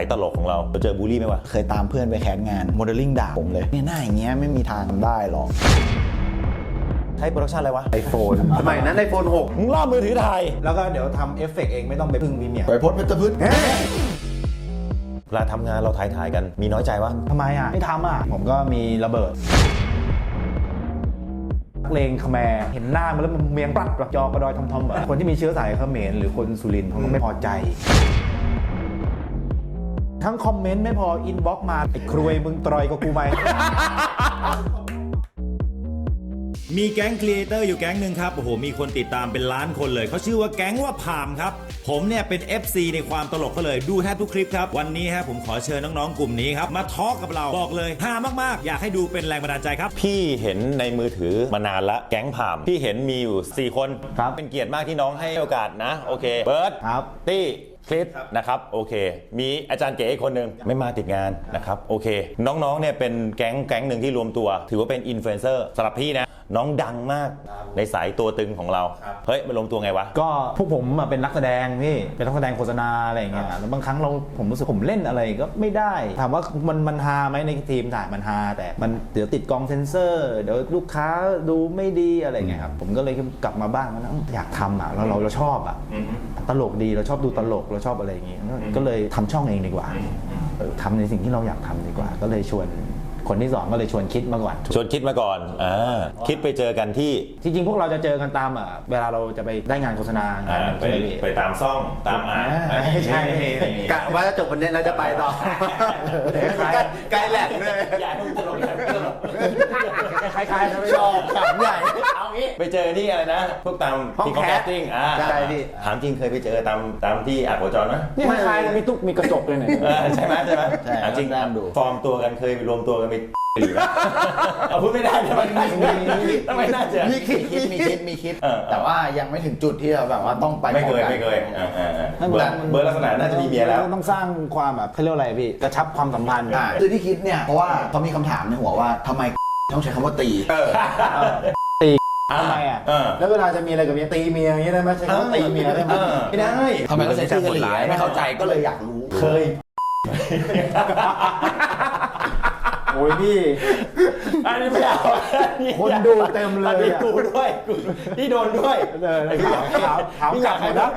ายตลกของเราเราเจอบูลลี่ไหมวะเคยตามเพื่อนไปแคสงานโมเดลลิ่งด่าผมเลยเนี่ยหน้าอย่างเงี้ยไม่มีทางได้หรอกใช้โปรดักชันอะไรวะไอโฟนสมัยนั้นไอโฟนหกมึงรอบมือถือถ่ายแล้วก็เดี๋ยวทำเอฟเฟกต์เองไม่ต้องไปพึ่งพรีเมียร์ไปพดเพชรพืชเวลาทำงานเราถ่ายถ่ายๆกันมีน้อยใจวะทำไมอะไม่ทำอะผมก็มีระเบิดนักเลงเขมรเห็นหน้ามันแล้วมันเมียงปรัดจอกระดอยทอมๆแบบคนที่มีเชื้อสายเขมรหรือคนสุรินทร์เขาก็ไม่พอใจ ทั้งคอมเมนต์ไม่พออินบ็อกมาไอ้ครวยมึงตรอยกับกูไหม มีแก๊งครีเอเตอร์อยู่แก๊งหนึ่งครับโอ้โหมีคนติดตามเป็นล้านคนเลย เขาชื่อว่าแก๊งว่าพามครับ ผมเนี่ยเป็น FC ในความตลกเขาเลยดูแทบทุกคลิปครับ วันนี้ฮะผมขอเชิญน้องๆกลุ่มนี้ครับ มาทอล์กกับเราบอกเลยฮามากๆ อยากให้ดูเป็นแรงบันดาลใจครับ พี่เห็นในมือถือมานานละแก๊งผ่ามพี่เห็นมีอยู่ 4 คนครับ เป็นเกียรติมากที่น้องให้โอกาสนะ โอเค เบิร์ดครับ ตี้คริสนะครับโอเค มีอาจารย์เก๋อีกคนหนึ่งไม่มาติดงานนะครับโอเค น้องๆเนี่ยเป็นแก๊งแก๊งหนึ่งที่รวมตัว ถือว่าเป็นอินฟลูเอนเซอร์สำหรับพี่นะ น้องดังมากในสายตัวตึงของเรา เฮ้ยมารวมตัวไงวะ ก็พวกผมอะเป็นนักแสดงพี่เป็นนักแสดงโฆษณาอะไรอย่างเงี้ยแล้วบางครั้งเราผมรู้สึกผมเล่นอะไรก็ไม่ได้ ถามว่ามันมันฮาไหมในทีมถ่ายมันฮาแต่มันเดี๋ยวติดกล้องเซนเซอร์ เดี๋ยวลูกค้าดูไม่ดีอะไรเงี้ยครับผมก็เลยกลับมาบ้านแล้วนะอยากทำอะเราเราเราชอบอะตลกดีเราชอบดูตลกเราชอบอะไรอย่างเงี้ยก็เลยทำช่องเองดีกว่าเออทำในสิ่งที่เราอยากทำดีกว่า ก็เลยชวน คนที่สองก็เลยชวนคิดมาก่อน ชวนคิดมาก่อนอ่าคิดไปเจอกันที่ จริงๆ พวกเราจะเจอกันตามอะเวลาเราจะไปได้งานโฆษณางานหนึ่งไปใช่ไหมพี่ไปตามซ่องตามอ่านอ่าใช่กะว่าจะจบวันนี้แล้วจะไปต่อใกล้แหลกเลยอย่าให้ตลกอย่าให้ตลกคล้ายๆนะพี่ชอบขำใหญ่เอางี้ไปเจอที่อะไรนะ พวกตามห้องที่เขาแคแคสสติ้งอ่าใช่พี่ถามจริงเคยไปเจอตามตามที่อัดหัวจรไหมนี่คล้ายๆมีตุ๊กมีกระจกเลยเนี่ยเออใช่ไหมใช่ไหมใช่ถามจริงแต้มดูฟอร์มตัวกันเคยรวมตัวกันไปหรือไหมเอาพูดไม่ได้ทำไมทำไมน่าเจอมีคิดมีคิดมีคิดเออแต่ว่ายังไม่ถึงจุดที่เราแบบว่าต้องไปไม่เคยพร้อกันไม่เคยอ่าอ่าอ่าไม่เบอร์เบอร์ลักษณะน่าจะมีเมียแล้วต้องสร้างความแบบเขาเรียกว่าอะไรพี่กระชับความสัมพันธ์อ่าคือที่คิดเนี่ยเพราะว่าเขามีคำถามในหัวว่าทำไมต้องใช้คำว่าตีทำไมอะเออแล้วเวลาจะมีอะไรกับเมียตีเมียอย่างนี้ได้ไหมใช้คำว่าตีเมียได้ไหมเออไม่ได้ทำไมต้องใช้ชื่อกะหรี่ไม่เข้าใจก็เลยอยากรู้เคย โอ้ยพี่ อันนี้ไม่เอาอันนี้คนดูเต็มเลยอันนี้อะกูด้วยกูที่โดนด้วยเออแล้วถามถามพี่กลับหมดนะ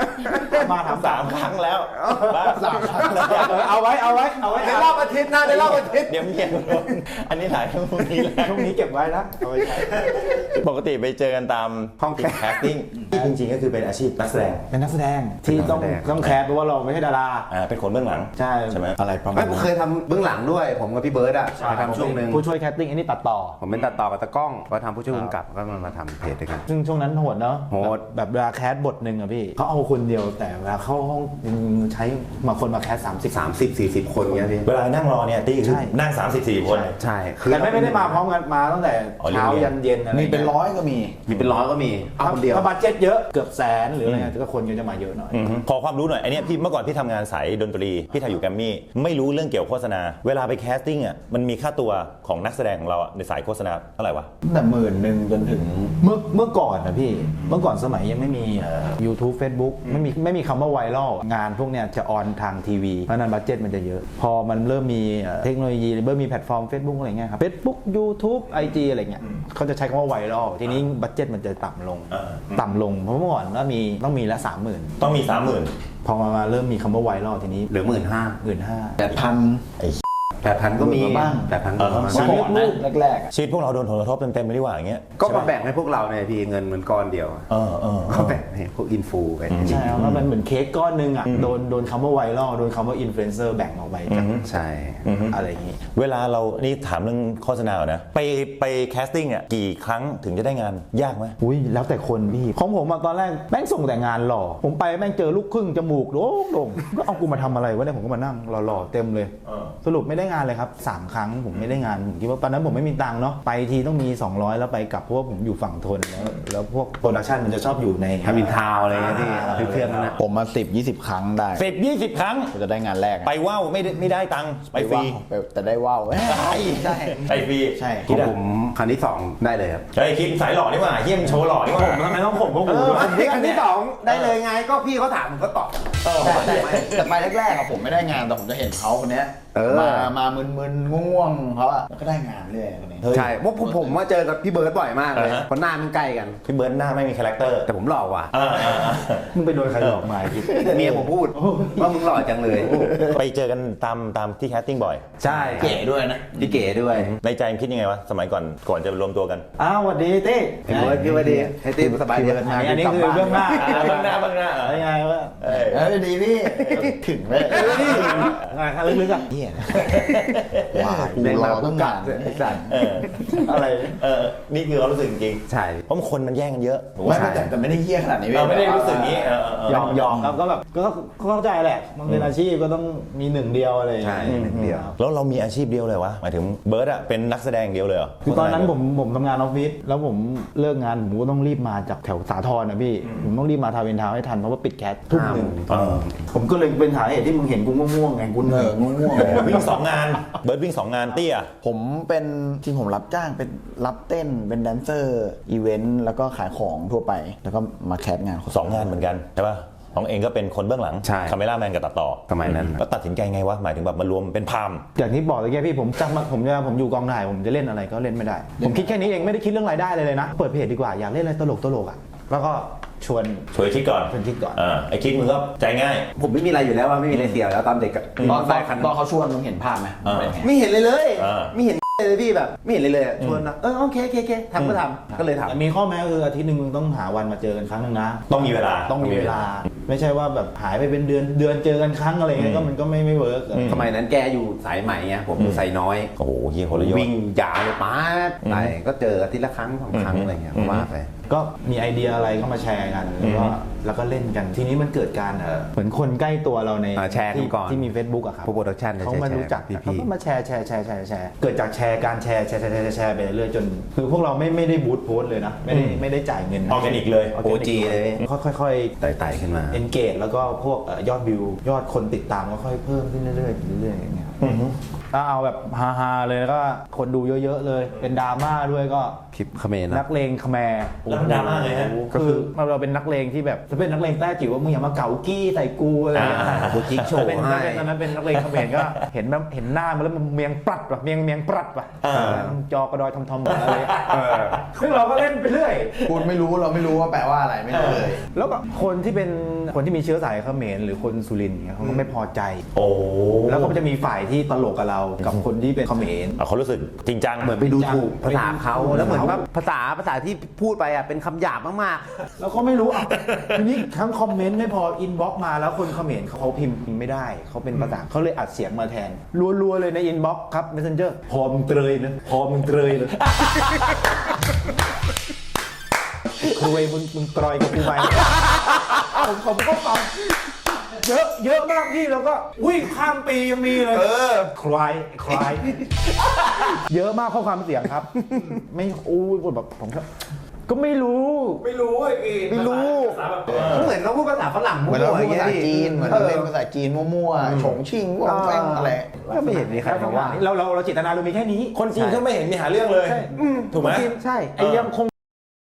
มาถามสามครั้งแล้วบ้าสามครั้งแล้ว เออเอาไว้เอาไว้เอาไว้ในรอบอาทิตย์นะในรอบอาทิตย์ เดี๋ยวเมียกูโดนอันนี้ถ่ายทั้งพรุ่งนี้แหละช่วงนี้เก็บไว้นะเอาไว้ใช้ ปกติไปเจอกันตามห้องแคส แคสติ้งจริงๆก็คือเป็นอาชีพนักแสดง เป็นนักแสดงที่ต้องเป็นนักแสดง ต้องแคสเพราะว่าเราไม่ใช่ดารา อ่าเป็นคนเบื้องหลังใช่ ใช่ไหมอะไรประมาไม่ณผมนั้นเคยทำเบื้องหลังด้วย ผมกับพี่เบิร์ดอะเคยทำช่วงหนึ่งผู้ช่วยแคสติ้งอันนี้ตัดต่อ ผมเป็นตัดต่อกับตะกล้องก็ทำผู้ช่วยผู้กำกับก็มามาทำเพจด้วยกัน ซึ่งช่วงนั้นโหดเนาะโหด แบบแบบเวลาแคสบทหนึ่งอะพี่เขาเอาคนเดียวแต่เวลาเข้าห้องใช้มาคนมาแคสสามสิบ 30 40 คนเงี้ยพี่ เวลานั่งรอเนี่ยตี้คือใช่ นั่ง 34คน ใช่แต่ไม่ไม่ได้มาพร้อมกันมาตั้งแต่อ๋อเช้าเรียนยันเย็นอะไรมีเป็นร้อยก็มี มีเป็นร้อยก็มีเอาคนเดียว ถ้าบัตเจ็ตเยอะเกือบแสนหรืออะไรเงี้ยก็คนก็จะมาเยอะหน่อย อือฮึขอความรู้หน่อยไอเนี้ยพี่เมื่อก่อนพี่ทำงานสายดนตรี พี่ถ่ายอยู่แกรมมี่ ไม่รู้เรื่องเกี่ยวกับโฆษณา เวลาไปแคสติ้งอะมันมีค่าตัวของนักแสดงของเราอะในสายโฆษณาเท่าไหร่วะตั้งแต่หมื่นหนึ่งจนถึงเมื่อเมื่อก่อนนะพี่ เมื่อก่อนสมัยยังไม่มีเอ่อ YouTube Facebook ไม่มีไม่มีคำว่าไวรัลงานพวกเนี้ยจะออนทางทีวี เพราะฉะนั้นบัตเจ็ตมันจะเยอะ พอมันเริ่มมีเอ่อเทคโนโลยีเริ่มมีแพลตฟอร์ม Facebook อะไรเงี้ยครับ Facebook YouTube IG อะไรเงี้ยเขาจะใช้คำว่าไวรัลทีนี้บัตเจ็ตมันจะต่ำลง อ่า ต่ำลงเพราะเมื่อก่อนก็มีต้องมีละสามหมื่นต้องมี30,000พอมามาเริ่มมีคำว่าไวรัลทีนี้เหลือหมื่นห้า หมื่นห้า แปดพัน แปดพันก็มีบ้างแปดพันเออก็มาชีวิตลูกแรกๆอะชีวิตพวกเราโดนผลกระทบเต็มๆเลยดีกว่าอย่างเงี้ยก็มาแบ่งให้พวกเราเนี่ยพี่เงินมันก้อนเดียวอะเออเออเอก็อแบ่งให้พวกอินฟูไปใช่ครับแล้วมันเหมือนเค้กก้อนหนึงอะโดนโดนคำว่าไวรัลโดนคำว่าอินฟลูเอนเซอร์แบ่งออกไปจากใช่อะไรอย่างงี้เวลาเรานี่ถามเรื่องโฆษณาก่อนนะไปไปแคสติ้งอะกี่ครั้งถึงจะได้งานยากไหมอุ้ยแล้วแต่คนพี่ของผมอะตอนแรกแม่งส่งแต่งานหล่อผมไปแม่งเจอลูกครึ่งจมูกโด่งโด่งก็เอากูมาทำอะไรวะเนี่ยผมก็มานั่งหล่อๆเต็มเลยเออสรุปไม่ได้งานเลยครับสามครั้งผมไม่ได้งานผมคิดว่าตอนนั้นผมไม่มีตังค์เนาะไปทีต้องมี 200 แล้วไปกลับเพราะว่าผมอยู่ฝั่งทนแล้วแล้วพวกโปรดักชันมันจะชอบอยู่ในทำอินทาวน์อะไรเงี้ยพี่เพื่อนๆนั่นนะผมมาสิบยี่สิบครั้งได้สิบยี่สิบครั้งก็จะได้งานแรกอะไปว่าวไม่ได้ไม่ได้ตังค์ไปฟรี ไปแต่ได้ว่าวใช่ใช่ไปฟรีใช่ขคิอดงอะผมคันที่สองได้เลยครับ เฮ้ยคิดสายหล่อนี่หว่าเฮียมนโชว์หล่อนี่หว่าทำไมต้องผมก็เอหูอคันที่สองได้เลยไงก็พี่เขาถามผมก็ตอบแต่แต่ไปแรกๆอะผมไม่ได้งานแต่ผมจะเห็นเขาคนเนี้ย เออ มามามึนๆง่วงๆเขาอะแล้วก็ได้งานเรื่อยคนนี้ใช่เพราะผมผมมาเจอกับพี่เบิร์ดบ่อยมากเลยอ่าฮะ เพราะหน้ามันใกล้กัน พี่เบิร์ดหน้าไม่มีคาแรคเตอร์แต่ผมหล่อกว่าอ่าอ่าอ่ามึงไปโดนใครหลอกมาอีกเมียผมพูดว่ามึงหล่อจังเลย ไปเจอกันตามตามที่แคสติ้งบ่อย ใช่เก๋ด้วยนะ พี่เก๋ด้วยในใจคิดยังไงวะ สมัยก่อนก่อนจะรวมตัวกัน อ้าวสวัสดีเต้พี่เบิร์ดพี่เบิร์ดดีให้ตีสบายดีอันนี้อันนี้คือเบื้องหน้าเบื้องหน้าเบื้องหน้า อะไรไงวะเอ้ยเออดีพี่ถึงเลย งานลึกๆอะเฮียว้าวกูรอต้องงานไอ้สัตว์เอออะไรเออนี่คือความรู้สึกจริงใช่ๆเพราะคนมันแย่งกันเยอะไม่ไม่แต่แต่ไม่ได้เฮี้ยขนาดนี้ว้ยเราไม่ได้รู้สึกนี้เออเออเออยอมยอมครับก็แบบก็ก็เข้าใจแหละมันเป็นอาชีพก็ต้องมีหนึ่งเดียวอะไรอย่างใช่เงี้ยหนึ่งเดียวแล้วเรามีอาชีพเดียวเลยวะหมายถึงเบิร์ดอะเป็นนักแสดงเดียวเลยเหรอคือตอนนั้นผมผมทำงานออฟฟิศแล้วผมเลิกงานผมก็ต้องรีบมาจากแถวสาทรนะพี่ผมต้องรีบมาทาวน์เวนทาวน์ให้ทันเพราะว่าปิดแคสทุ่มหนึ่งเออผมก็เลยเป็นสาเหตุที่มึงเห็นกูง่วงๆไงกูเหเอนื่ออยง่วงๆวิ่งสองงาน เบิร์ดวิ่งสองงานเตี้ย ผมเป็นจริงผมรับจ้างเป็นรับเต้นเป็นแดนเซอร์อีเวนต์แล้วก็ขายของทั่วไป แล้วก็มาแคสงานสองงานเหมือนกันใช่ป่ะของเองก็เป็นคนเบื้องหลังใช่คาเมล่าแมนกับตัดต่อสมัยนั้น แล้วตัดสินใจไงวะ หมายถึงแบบมารวมเป็นพาม อย่างที่บอกตะกี้พี่ผมจำมาผมจะผมอยู่กองถ่ายผมจะเล่นอะไรก็เล่นไม่ได้ ผมคิดแค่นี้เองไม่ได้คิดเรื่องรายได้เลยเลยนะ เปิดเพจดีกว่าอยากเล่นอะไรตลกตลกๆอะ แล้วก็ชวนช่วยคิดก่อนชวนคิดก่อนอ่าไอ้คิดมึงก็ใจง่าย ผมไม่มีอะไรอยู่แล้วว่าไม่มีอะไรเสียแล้วตอนเด็กอะตอนได้คันตอนเขาชวนมึงเห็นภาพไหมอ่าเป็นไงไม่เห็นเลยเลยอ่าไม่เห็นเลยพี่แบบไม่เห็นเลยเลยอะชวนนะเออโอเคโอเคโอเคทำก็ทำก็เลยทำแต่มีข้อแม้คืออาทิตย์หนึ่งมึงต้องหาวันมาเจอกันครั้งหนึ่งนะ ต้องมีเวลาต้องมีเวลา ไม่ใช่ว่าแบบหายไปเป็นเดือนเดือนเจอกันครั้งอะไรเงี้ยก็มันก็ไม่ไม่เวิร์กสมัยนั้นแกอยู่สายใหม่ไงผมอยู่สายน้อยโอ้โหเฮียคนละยอดวิ่งยาวเลยป๊าดไปก็เจออาทิตย์ละครั้งสองครั้งอะไรเงี้ยก็ว่าไปก็มีไอเดียอะไรก็มาแชร์กันแล้วก็แล้วก็เล่นกันทีนี้มันเกิดการเออเหมือนคนใกล้ตัวเราในอ่าแชร์กันที่ก่อนที่มี Facebook อะครับพวก production เนี่ยเขามาแชร์รู้จักพี่ๆ เขาก็มาแชร์แชร์แชร์แชร์แชร์เกิดจากแชร์การแชร์แชร์แชร์แชร์แชร์ไปเรื่อยๆจน คือพวกเราไม่ไม่ได้บูทโพสต์เลยนะไม่ได้ไม่ได้จ่ายเงินนะออร์แกนิกเลย OG เลย ค่อยไต่ๆขึ้นมาๆ engage แล้วก็พวกเอ่อยอดวิว ยอดคนติดตามก็ค่อยเพิ่มขึ้นเรื่อยๆเรื่อยๆอย่างเงี้ยถ้าเอาแบบฮาๆเลยแล้วก็คนดูเยอะๆเลย เป็นดราม่าด้วยก็คลิปเขมรนันะกเลงคแมร์แล้วมันดราม่าไงฮะก็คือเราเป็นนักเลงที่แบบจะเป็นนักเลงแต้จิ๋วว่ามึงอย่ามาเก่ากี้ใส่กูอะไรอย่างเงี้ยอ่ากูจิ๊กโชว์เป็นให้ตอนนั้นเป็นนักเลงเขมรก็เห็นแบบเห็นหน้ามันแล้วมันเมียงปรัดว่ะเมียงเมียงปรัดว่ะอ่าจอกระดอยทอมทอมๆอะไรซึ่งเราก็เล่นไปเรื่อยคุณไม่รู้เราไม่รู้ว่าแปลว่าอะไรไม่รู้เลย แล้วก็คนที่เป็นคนที่มีเชื้อสายเขมรหรือคนสุรินทร์เนี่ยเขาก็ไม่พอใจ โอ้แล้วก็จะมีฝ่ายที่ตลกกับเรา กับคนที่เป็นเขมรเอาเขารู้สึกจริงจังเหมือนไปดูถูกภาษาเขาไปดูถูกแล้วเหมือนว่าภาษาภาษาที่พูดไปอะเป็นคำหยาบมากแล้วก็ไม่รู้อะทีนี้ทั้งคอมเมนต์ไม่พออินบ็อกมาแล้วคนเขมรเขาพิมพ์ไม่ได้เขาเป็นภาษาเขาเลยอัดเสียงมาแทนรัวๆเลยในอินบ็อกครับ messenger พอมึงเตยนะพอมึงเตยเลยคุยมึงมึงกรอยกับกูไป ผมผมก็ฟังเยอะเยอะมากพี่แล้วก็วิ่งข้ามปียังมีเลยคลายคลายเยอะมากข้อความเสียงครับ ไม่อู้แบบผมก็ก็ไม่รู้ ไม่รู้ไอ้ไม่รู้ๆเหมือนเราพูดภาษาฝรั่งเหมือนเราพูดมั่วๆภาษาอย่งจีงี้ยนเหมือนเอเราอเล่นภาษาจีนมั่วๆฉงชิ่งว่องแป้งอะไร ก็ไม่เห็นมีใครมาว่าเราเราเราจิตนาเรามีแค่นี้ คนจีนเขาไม่เห็นมีหาเรื่องเลย ถูกไหม ใช่ไอ้ยังคง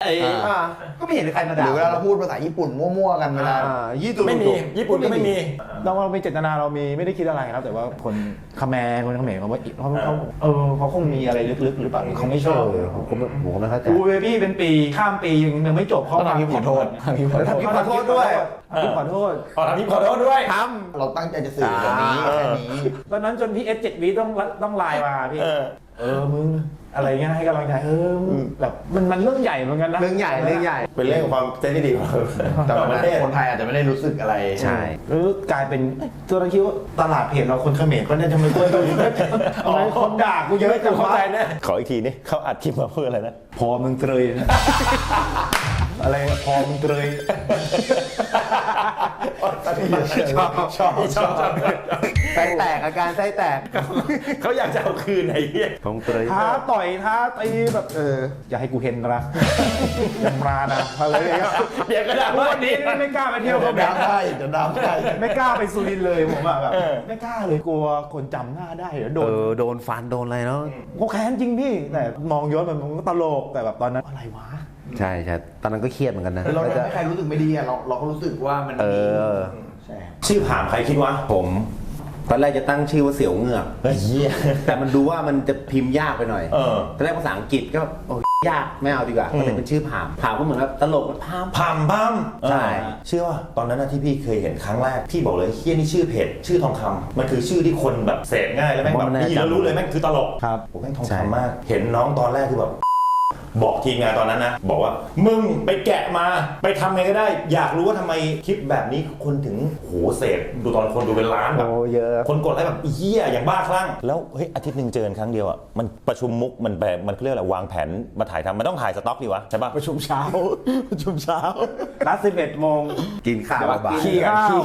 ไอ้อ่าก็ไม่เห็นมีใครมาหด่ารือเวลาเราพูดภาษาญี่ปุ่นมั่วๆกันเวลา อ่ายี่ตุไม่มี ญี่ปุ่นก็ไม่มี เราเรามีเจตนาเรามีไม่ได้คิดอะไรครับ แต่ว่าคนคาแมร์คนเขมรเขาว่าเขาเขาเออเขาคงมีอะไรลึกๆ หรือเปล่าเขาไม่ชอบเออผมก็ไม่ผมก็ไม่เข้าใจ กูเบบี้เป็นปีข้ามปียังยังไม่จบเขาต้องทำคลิปขอโทษทำคลิปขอโทษทำคลิปขอโทษด้วย ทำคลิปขอโทษขอทำนี้ขอโทษด้วย ทเราตั้งใจจะสื่อแบบนี้แค่นี้ตอนนั้นจนพี่เอสเจ็ดวีต้องต้องไลน์มาพี่ เออ เออมึงอะไรเงี้ยให้กำลังใจเออมึงแบบมันมันเรื่องใหญ่เหมือนกันนะเรื่องใหญ่เรื่องใหญ่เป็นเรื่องความเซนซิทีฟแต่ต่างว่าประเทศคนไทยอาจจะไม่ได้รู้สึกอะไรใช่หรือกลายเป็นเอ้ยตัวเราคิดว่าตลาดเพจเราคนเขมรก็เนี่ยทำไมคนเกาหลีทำไมคนด่ากูเยอะจังเข้าวะใจนะขออีกทีนี่เขาอัดคลิปมาเพื่ออะไรนะพอมึงเตยนะอะไรอะพอมึงเตยชอบชอบชอบชอบไส้แตกอาการไส้แตกเขาอยากจะเอาคืนไอ้เหี้ยผมเตยท้าต่อยท้าตีแบบเออ อย่าให้กูเห็นนะอย่ามานะอะไรอย่างเงี้ยเดี๋ยวก็ได้ว่าวันนี้นี้ไม่กล้าไปเที่ยวเขมดารวได้จะดาวได้ไม่กล้าไปสุรินทร์เลยผมอะแบบเออไม่กล้าเลยกลัวคนจำหน้าได้เดี๋ยวโดเอนอโดนฟันโดนอะไรเนาะเขาแค้นจริงพี่แต่มองย้อนไปมันก็ตลกแต่แบบตอนนั้นอะไรวะ ใช่ใช่ตอนนั้นก็เครียดเหมือนกันนะเราแล้วทำจะให้ใครรู้สึกไม่ดีอะเราเราก็รู้สึกว่ามันเอมีอใช่ครับชื่อผ่ามใครคิดวะผมตอนแรกจะตั้งชื่อว่าเสี่ยวเหงือกเฮ้ยเหี้ยแต่มันดูว่ามันจะพิมพ์ยากไปหน่อยเออตอนแรกภาษาอังกฤษก็โอ้ยยากไม่เอาดีกว่าก็เลยเป็นชื่อผามผามก็เหมือนกับตลกมันพามพามพามใช่เออเชื่อว่าตอนนั้นนะที่พี่เคยเห็นครั้งแรกพี่บอกเลยเฮียนี่ชื่อเพจชื่อทองคำมันคือชื่อที่คนแบบเสพง่ายแล้วแม่งแบบนี่แล้วรู้เลยแม่งคือตลกครับผมแม่งทองคำมาก เห็นน้องตอนแรกคือแบบ บอกทีมงานตอนนั้นนะ บอกว่า มึงไปแกะมา ไปทำไงก็ได้ อยากรู้ว่าทำไมคลิปแบบนี้คนถึงโหเสพดูตอนคนดูเป็นล้านแบบ โอ้เยอะ คนกดไลค์แบบเฮียอย่างบ้าคลั่ง แล้วเฮ้ยอาทิตย์หนึ่งเจอกันครั้งเดียวอะมันประชุมมุกมันแบบมันเรียกอะไรวางแผนมาถ่ายทำมันต้องถ่ายสต็อกดีวะใช่ปะประชุมเช้า ประชุมเช้านัด11โมงกินข้าวเดี๋ยวบ่ายขี้ข้าว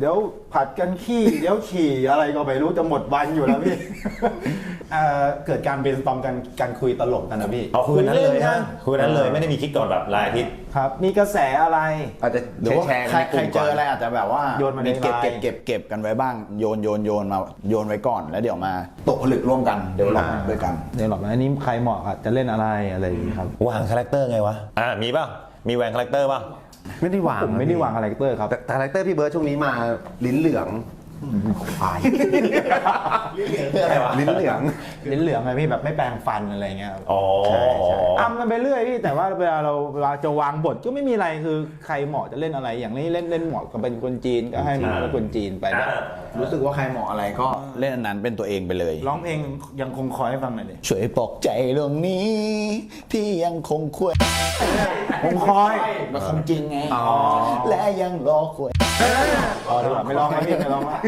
เดี๋ยวผัดกันขี้เดี๋ยวขี่อะไรก็ไม่รู้จะหมดวันอยู่แล้วพี่เอ่อเกิดการเบนสตอมกันการคุยตลกกันนะพี่เอาคืนนั้นเลยฮะคุคืนนั้นเลยไม่ได้มีคิดก่อนแบบรายอาทิตย์ครับ มีกระแสอะไร อาจจะหรือว่าแชร์ๆใครกันในกใครลุ่มเจก่ออะไรอาจจะแบบว่าโยนมาในเก็บไลน์เก็บเก็บเก็บกันไว้บ้างโยนโยนโยนมาโยนไว้ก่อนแล้วเดี๋ยวมาตกผลึกร่วมกันเดี๋ยวหลอกด้วยกันเดี๋ยวหรอกอันนี้ใครเหมาะครับจะเล่นอะไรอะไรอย่างนี้ครับวางคาแรคเตอร์ไงวะอ่ามีป่ะมีแหวงคาแรคเตอร์ป่ะไม่ได้วางผมไม่ได้วางคาแรคเตอร์ครับแต่คาแรคเตอร์พี่เบิร์ดช่วงนี้มาลิ้นเหลือง ควายเพื่ออะไรวะลิ้นเหลืองลิ้นเหลืองไงพี่แบบไม่แปรงฟันอะไรเงี้ยครับอ๋อใช่ใช่อ้ำกันไปเรื่อยพี่แต่ว่าเวลาเราเวลาจะวางบทก็ไม่มีอะไรคือใครเหมาะจะเล่นอะไร อย่างนี้เล่นเล่นเหมาะกับเป็นคนจีนก็ให้มันเป็นคนจีนไปอ่า รู้สึกว่าใครเหมาะอะไรก็เล่นอันนั้นเป็นตัวเองไปเลย ร้องเพลงยังคงคอยให้ฟังหน่อยดิช่วยปลอกใจเรื่องนี้ที่ยังคงควรคงคอยมันคงจริงไงและยังรอควรอ๋อเดี๋ยวไม่ร้องแล้วพี่ไม่ร้องแล้ว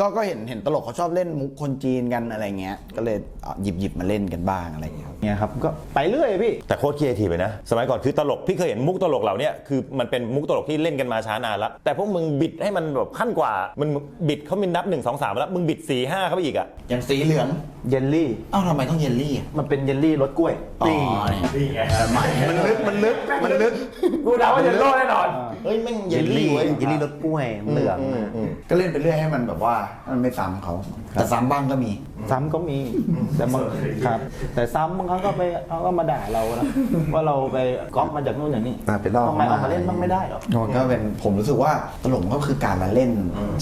ก็ก็เห็นเห็นตลกเขาชอบเล่นมุกคนจีนกันอะไรเงี้ย ก็เลยเอาหยิบหยิบมาเล่นกันบ้างอะไรเงี้ยครับ เนี่ยครับก็ไปเรื่อยพี่ แต่โคตรครีเอทีฟเลยนะ สมัยก่อนคือตลก พี่เคยเห็นมุกตลกเหล่าเนี้ยคือมันเป็นมุกตลกที่เล่นกันมาช้านานแล้ว แต่พวกมึงบิดให้มันแบบขั้นกว่า มันบิดเขามีนับ 1 2 3 แล้ว มึงบิด 4 5เข้าไปอีกอะ อย่างสีเหลือง เยลลี่ เอ้าทำไมต้องเยลลี่อะมันเป็นเยลลี่รสกล้วยอ๋อนี่นี่ไงมันลึกมันลึกมันลึก กูเดาว่าเยลโล่แน่นอน เฮ้ยแม่งเยเยลลลี่ลี่เว้ย เยลลี่รสกล้วยเหลือง ก็เล่นไปเรื่อยให้มันแบบว่ามันไม่ซ้ำเขาแต่ซ้ำบ้างก็มี ซ้ำก็มีแต่บางครับ แต่ซ้ำบางครั้งก็ไปเขาก็มาด่าเรานะว่าเราไปก๊อปมาจากนู่นอย่างนี้อะไปลอกทำไมเอามามา เล่นบ้างไม่ได้หรอ มันก็เป็นผมรู้สึกว่าตลกมันก็คือการละเล่น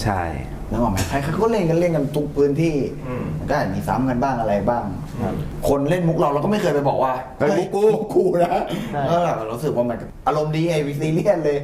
ใช่ นึกออกไหมใครเขาก็เล่นกันเล่นกันทุกพื้นที่มันก็อาจมีซ้ำกันบ้างอะไรบ้าง คนเล่นมุกเราเราก็ไม่เคยไปบอกว่าเฮ้ยมุกกูมุกกูนะใช่ ก็แบบรู้สึกว่ามันอารมณ์ดีไอ้วิซีเรียนเลย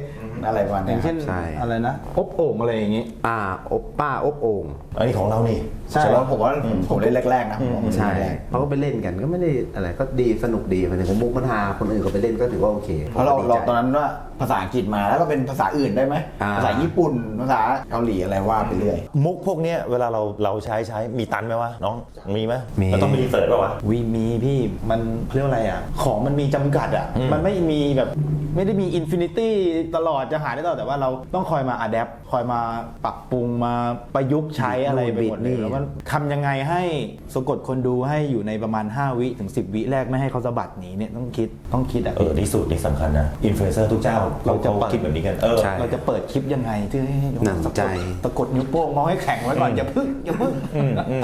อะไรประมาณอเนี้ย่ายงเช่นใช่ อะไรนะอบโอ่งอะไรอย่างงี้ อ่าอบป้าอบโอ่ง อันนี้ของเรานี่ใช่แต่ว่าผมว่าผมผมเล่นแรกๆนะผมว่าผมใช่เล่นแรกเขาก็ไปเล่นกันก็ไม่ได้อะไรก็ดีสนุกดีมันถึงมุกมันฮาคนอื่นก็ไปเล่นก็ถือว่าโอเคๆเพราะเราผมก็เราดีใจตอนนั้นว่าภาษาอังกฤษมาแล้วก็เป็นภาษาอื่นได้ไหมอ่าภาษาญี่ปุ่นภาษาเกาหลีอะไรว่าไปเรื่อยมุกพวกเนี้ยเวลาเราเราใช้ใช้มีตันไหมวะน้องมีไหมมีเราต้องไปรีเสิร์ชป่าวะวีมีพี่มันเรียกว่าอะไรอะของมันมีจำกัดอะมันไม่มีแบบ ไม่ได้มีอินฟินิตี้ตลอดจะหาได้ตลอดแต่ว่าเราต้องคอยมาอัดแอปคอยมาปรับปรุงมาประยุกต์ใช้อะไรไปหมดเลยนี่แล้วก็ทำยังไงให้สะกดคนดูให้อยู่ในประมาณ 5 วิถึง 10 วิแรกไม่ให้เขาสะบัดหนีเนี่ยต้องคิดต้องคิดอะเออนี่สูตรนี่สำคัญนะอินฟลูเอนเซอร์ทุกเจ้าเราจะคิดแบบนี้กันเออใช่ เราจะเปิดคลิปยังไงที่ให้หนังใจ ตะกดนิ้วโป้งมองให้แข็งไว้ก่อนอย่าพึ่งอย่าพึ่ง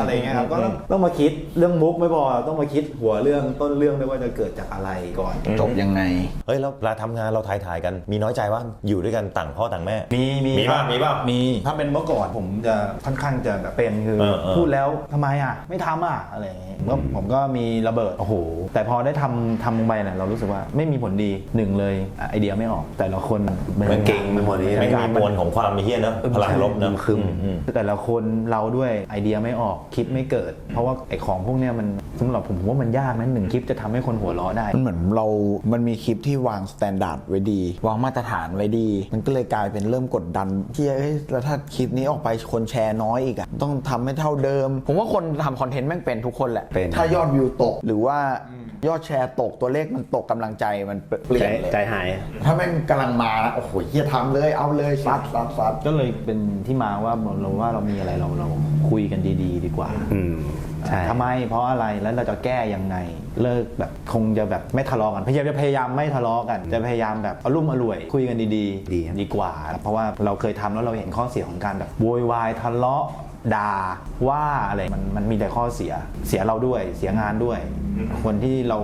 อะไรอย่างเงี้ยครับก็ต้องต้องมาคิดเรื่องมุกไม่พอต้องมาคิดหัวเรื่องต้นเรื่องด้วยว่าจะเกิดจากอะไรก่อน จบยังไง เฮ้ยแล้วเวลาทำงานเราถ่ายถ่ายๆกัน มีน้อยใจว่าอยู่ด้วยกันต่างพ่อต่างแม่ มีมีมีป่ะครับมีป่ะ มี ถ้าเป็นเมื่อก่อนผมจะค่อนข้างจะแบบเป็นคือเออเออ พูดแล้วทำไมอะ ไม่ทำอะอะไรอย่างเงี้ยก็ผมก็มีระเบิดโอ้โหแต่พอได้ทำทำลงไปเนี่ยเรารู้สึกว่าไม่มีผลดีหนึ่งเลยอะไอเดียไม่ออก แต่ละคนมันเก่งไปหมดเลยไม่มีมวลของความมีเฮี้ยเนอะพลังลบเนอะคึมอืม แต่ละคนเราด้วยไอเดียไม่ออกคิดไม่เกิด เพราะว่าไอของพวกเนี้ยมันสำหรับผมผมว่ามันยากนะหนึ่งคลิปจะทำให้คนหัวเราะได้ มันเหมือนเรา มันมีคลิปที่วางสแตนดาร์ดไว้ดี วางมาตรฐานไว้ดี มันก็เลยกลายเป็นเริ่มกดดัน ที่เอ้ยแล้วถ้าคลิปนี้ออกไปคนแชร์น้อยอีกอะต้องทำให้เท่าเดิม ผมว่าคนทำคอนเทนต์แม่งเป็นทุกคนแหละเป็น ถ้ายอดวิวตกหรือว่า ยอดแชร์ตกตัวเลขมันตกกำลังใจมันเปลี่ยนเลย ใจหาย ถ้าแม่งกำลังมานะโอ้โหเฮียทำเลยเอาเลยซัดซัดซัดก็เลยเป็นที่มาว่าเราว่าเรามีอะไรเราเราคุยกันดี ๆ ดีกว่าอืมใช่ทำไมเพราะอะไรแล้วเราจะแก้ยังไง เลิกแบบคงจะแบบไม่ทะเลาะกันพยายามจะพยายามไม่ทะเลาะกัน จะพยายามแบบอารมณ์อร่วย คุยกันดีดีครับ ดีกว่า เพราะว่าเราเคยทำแล้วเราเห็นข้อเสียของการแบบโวยวายทะเลาะ ด่าว่าอะไรมันมันมีแต่ข้อเสียเสียเราด้วยเสียงานด้วย คนที่เรา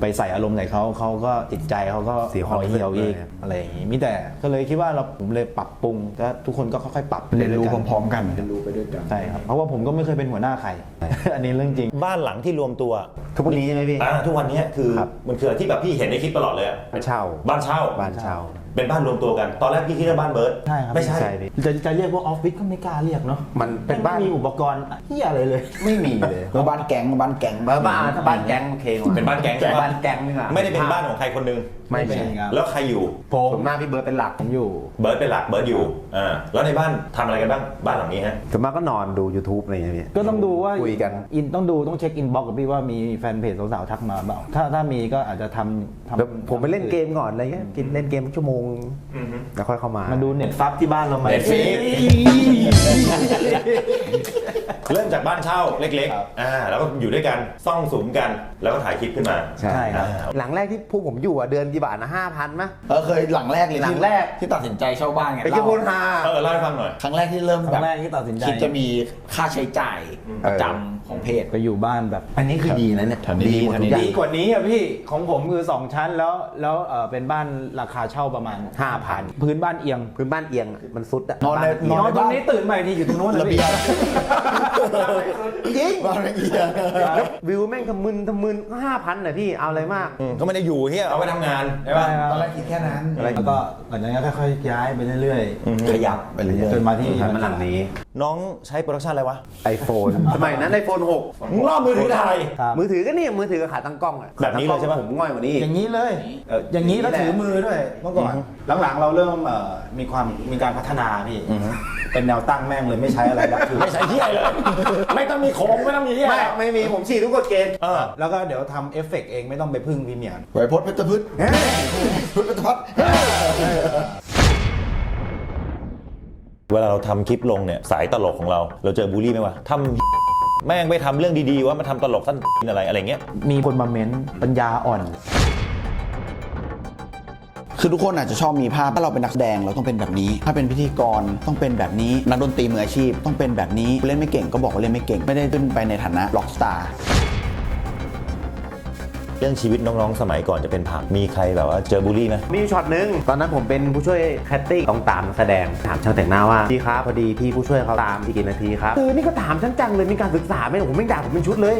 ไปใส่อารมณ์ใส่เขาเขาก็จิตใจเขาก็เสียคห่วามอรู้สึกเหี่ยวอีกเลยอะไรอย่างงี้มีแต่ก็เลยคิดว่าเราผมเลยปรับปรุงแล้วทุกคนก็ค่อยๆปรับเรียนรู้ไปด้วยพร้อมๆกันเรียนรู้ไปด้วยกันใช่ครับเพราะว่าผมก็ไม่เคยเป็นหัวหน้าใคร อันนี้เรื่องจริง บ้านหลังที่รวมตัวทุกวันนี้ใช่ไหมพี่อ่าทุกวันเนี้ยคือครับมันคือที่แบบพี่เห็นในคลิปตลอดเลยอะบ้านเช่าบ้านเช่าบ้านเช่า เป็นบ้านรวมตัวกัน ตอนแรกพี่คิดว่าบ้านเบิร์ดใช่ครับไม่ใช่ใช่ พี่จะจะเรียกว่าออฟฟิศก็ไม่กล้าเรียกเนาะมันเป็นบ้าน ไม่มีอุปกรณ์เฮียอะไรเลย ไม่มีเลยแล้วบ้านแก๊งบ้านแก๊งบ้านบ้านถ้าบ้านแก๊งโอเคกว่าเป็นบ้านแก๊งใช่ปะบ้านแก๊งนี่อะไม่ได้เป็นบ้านของใครคนหนึง ไม่เป็นใช่อย่างนั้นแล้วใครอยู่ผมผมหน้าพี่เบิร์ดเป็นหลักผมอยู่เบิร์ดเป็นหลักเบิร์ดอยู่อ่าแล้วในบ้านทำอะไรกันบ้างบ้านหลังนี้ฮะ ส่วนมากก็นอนดู YouTube อะไรอย่างเงี้ยพี่ก็ต้องดูว่าคุยกัน อินต้องดูต้องเช็คอินบ็อกกับพี่ว่ามีแฟนเพจสาวๆทักมาเปล่าถ้าถ้ามีก็อาจจะทำทำแล้วผมไปเล่นเกมก่อนอะไรเงี้ยกินเล่นเกมชั่วโมงแล้วค่อยเข้ามามาดูเน็ตฟับที่บ้านเราไหม Netflix เริ่มจากบ้านเช่าเล็กๆอ่าแล้วก็อยู่ด้วยกันซ่องสุมกันแล้วก็ถ่ายคลิปขึ้นมาใช่ใช่ครับ อ่า หลังแรกที่พวกผมอยู่อะเดือนกี่บาทนะห้าพันมั้ยเออเคยหลังแรกเลยหลังแรก ที่ตัดสินใจเช่าบ้านไงไปคิดเล่าพูดฮา เออเล่าให้ฟังหน่อย ครั้งแรกที่เริ่มครั้แบบงแรกที่ตัดสินใจ คิดจะมีค่าใช้จ่ายประจำของเพจไปอยู่บ้านแบบ อันนี้คือดีนะเนี่ยแถวนี้ดีหมดแถวทุนี้กอย่าง ดีกว่านี้อะพี่ของผมคือ 2 ชั้นแล้วแล้วเออเป็นบ้านราคาเช่าประมาณ 5,000 พื้นบ้านเอียงพื้นบ้านเอียงอะมันซุดอะนอนใน นอนตรงนี้ตื่นมาอีกทีอยู่ตรงโน้นเลยระเบียง จริงบ้านระเบียงแล้ววิวแม่งทำมึนทำมึนห้าพันนะพี่เอาอะไรมากก็ไม่ได้อยู่เฮียเอาไปทำงานใช่ป่ะตอนแรกคิดแค่นั้น แล้วก็หลังจากนั้นก็ค่อยๆย้ายไปเรื่อยขยับไปเรื่อยๆ จนมาที่ มันหลังนี้ น้องใช้โปรดักชันอะไรวะ iPhone สมัยนั้น iPhone มึงรอบมือถือถ่ายครับมือถือก็นี่มือถือกับขาตั้งกล้องอะแบบนี้เลยใช่ปะ ผมง่อยกว่านี้อย่างนี้เลยเอออย่างนี้แล้วถือมือด้วยเมื่อก่อน หลังๆเราเริ่มเอ่อมีความมีการพัฒนาพี่ เป็นแนวตั้งแม่งเลยไม่ใช้อะไรแล้วคือไม่ใช่เฮียเลย ไม่ต้องมีโค้งไม่ต้องมีเฮียไม่ไม่มีผมฉีดทุกกฎเกณฑ์เออแล้วก็เดี๋ยวทำเอฟเฟกต์เองไม่ต้องไปพึ่งพรีเมียร์ไหวพจน์เพชรพืชพุทธเพชรพัฒน์เวลาเราทำคลิปลงเนี่ยสายตลกของเรา เราเจอบูลลี่ไหมวะทำ แม่งไม่ทำเรื่องดีๆว่ามาทำตลกสั้นอะไรอะไรเงี้ย มีคนมาเม้นปัญญาอ่อน คือทุกคนอาจจะชอบมีภาพถ้าเราเป็นนักแสดงเราต้องเป็นแบบนี้ ถ้าเป็นพิธีกรต้องเป็นแบบนี้ นักดนตรีมืออาชีพต้องเป็นแบบนี้เล่นไม่เก่งก็บอกว่าเล่นไม่เก่ง ไม่ได้ขึ้นไปในฐานะล็อกสตาร์เรื่องชีวิตน้องๆ สมัยก่อนจะเป็นผักมีใครแบบว่าเจอบูลลี่ไหมมีช็อตหนึ่งตอนนั้นผมเป็นผู้ช่วยแคตติ้งต้องตามแสดงถามช่างแต่งหน้าว่าพี่ครับพอดีพี่ผู้ช่วยเขาตามที่กี่นาทีครับคือนี่ก็ถามฉันจังเลยมีการศึกษาไหมผมไม่ด่าผมเป็นชุดเลย